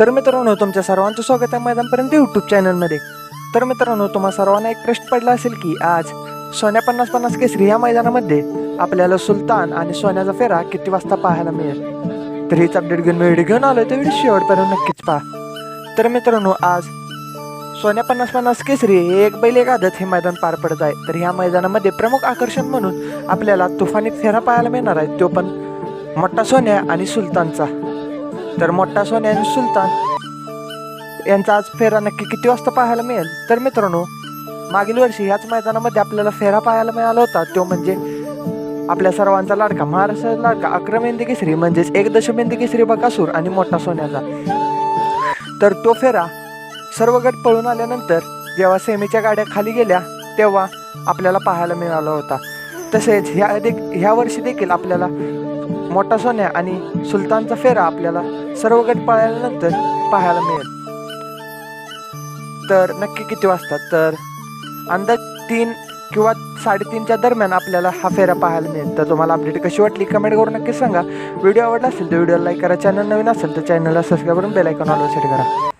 तर मित्रांनो तुमच्या सर्वांचं स्वागत आहे मैदानपर्यंत यूट्यूब चॅनलमध्ये तर मित्रांनो तुम्हा सर्वांना एक प्रश्न पडला असेल की आज सोन्या पन्नास पन्नास केसरी या मैदानामध्ये आपल्याला सुलतान आणि सोन्याचा फेरा किती वाजता पाहायला मिळेल? तर हीच अपडेट घेऊन मी व्हिडिओ घेऊन आलो तर व्हिडिओ शेवटपर्यंत नक्कीच पहा. तर मित्रांनो आज सोन्या पन्नास पन्नास केसरी हे एक बैल एक आदत हे मैदान पार पडत आहे. तर ह्या मैदानामध्ये प्रमुख आकर्षण म्हणून आपल्याला तुफानी फेरा पाहायला मिळणार आहे. तो पण मोठा सोन्या आणि सुलतानचा. तर मोठा सोन्या आणि सुलतान. यांचा आज फेरा नक्की किती वाजता पाहायला मिळेल? तर मित्रांनो मागील वर्षी ह्याच मैदानामध्ये आपल्याला फेरा पाहायला मिळाला होता. तो म्हणजे आपल्या सर्वांचा लाडका महाराष्ट्राचा लाडका अक्रमेंदी केसरी म्हणजेच एक दशमेंदी केसरी बकासूर आणि मोठा सोन्याचा. तर तो फेरा सर्व गट पळून आल्यानंतर जेव्हा सेमीच्या गाड्या खाली गेल्या तेव्हा आपल्याला पाहायला मिळाला होता. तसेच ह्या देख ह्या वर्षी देखील आपल्याला मोठा सोन्या आणि सुलतानचा फेरा आपल्याला सर्व गट पाळल्यानंतर पाहायला मिळेल. तर नक्की किती वाजतात तर अंदाज तीन किंवा साडेतीनच्या दरम्यान आपल्याला हा फेरा पाहायला मिळेल. तर तुम्हाला अपडेट कशी वाटली कमेंट करून नक्की सांगा. व्हिडिओ आवडला असेल तर व्हिडिओला लाईक करा. चॅनल नवीन असेल तर चॅनलला सबस्क्राईब करून बेलायकॉन ऑलवर सेट करा.